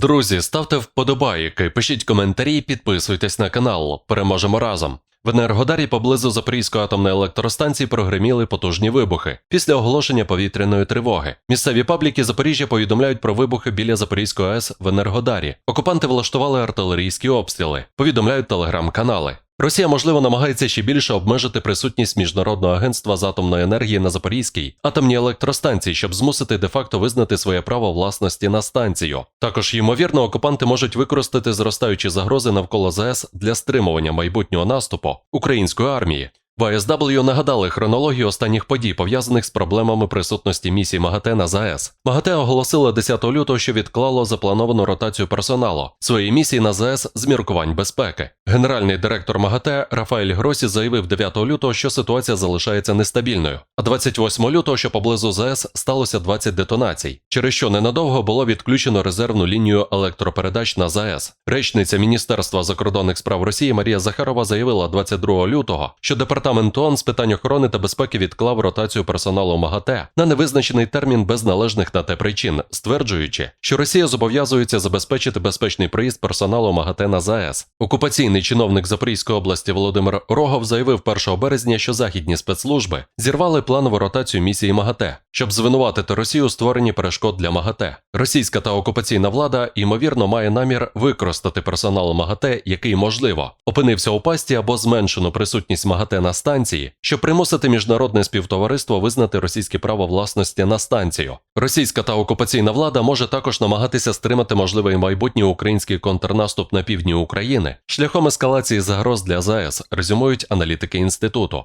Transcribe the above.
Друзі, ставте вподобайки, пишіть коментарі, підписуйтесь на канал. Переможемо разом. В Енергодарі поблизу Запорізької атомної електростанції прогреміли потужні вибухи після оголошення повітряної тривоги. Місцеві пабліки Запоріжжя повідомляють про вибухи біля Запорізької АЕС в Енергодарі. Окупанти влаштували артилерійські обстріли, повідомляють телеграм-канали. Росія, можливо, намагається ще більше обмежити присутність міжнародного агентства з атомної енергії на Запорізькій атомній електростанції, щоб змусити де-факто визнати своє право власності на станцію. Також ймовірно, окупанти можуть використати зростаючі загрози навколо ЗАЕС для стримування майбутнього наступу української армії. В АСW нагадали хронологію останніх подій, пов'язаних з проблемами присутності місії МАГАТЕ на ЗАЕС. МАГАТЕ оголосила 10 лютого, що відклало заплановану ротацію персоналу своєї місії на ЗАЕС з міркувань безпеки. Генеральний директор МАГАТЕ Рафаель Гросі заявив 9 лютого, що ситуація залишається нестабільною. А 28 лютого, що поблизу ЗАЕС сталося 20 детонацій, через що ненадовго було відключено резервну лінію електропередач на ЗАЕС. Речниця Міністерства закордонних справ Росії Марія Захарова заявила 22 лютого, що департамент ООН з питань охорони та безпеки відклав ротацію персоналу МАГАТЕ на невизначений термін без належних на те причин, стверджуючи, що Росія зобов'язується забезпечити безпечний проїзд персоналу МАГАТЕ на ЗАЕС. Окупаційний чиновник Запорізької області Володимир Рогов заявив 1 березня, що західні спецслужби зірвали планову ротацію місії МАГАТЕ, щоб звинуватити Росію у створенні перешкод для МАГАТЕ. Російська та окупаційна влада ймовірно має намір використати персонал МАГАТЕ, який можливо опинився у пасті або зменшену присутність МАГАТЕ на станції, щоб примусити міжнародне співтовариство визнати російське право власності на станцію. Російська та окупаційна влада може також намагатися стримати можливий майбутній український контрнаступ на півдні України шляхом ескалації загроз для ЗАЕС, резюмують аналітики інституту.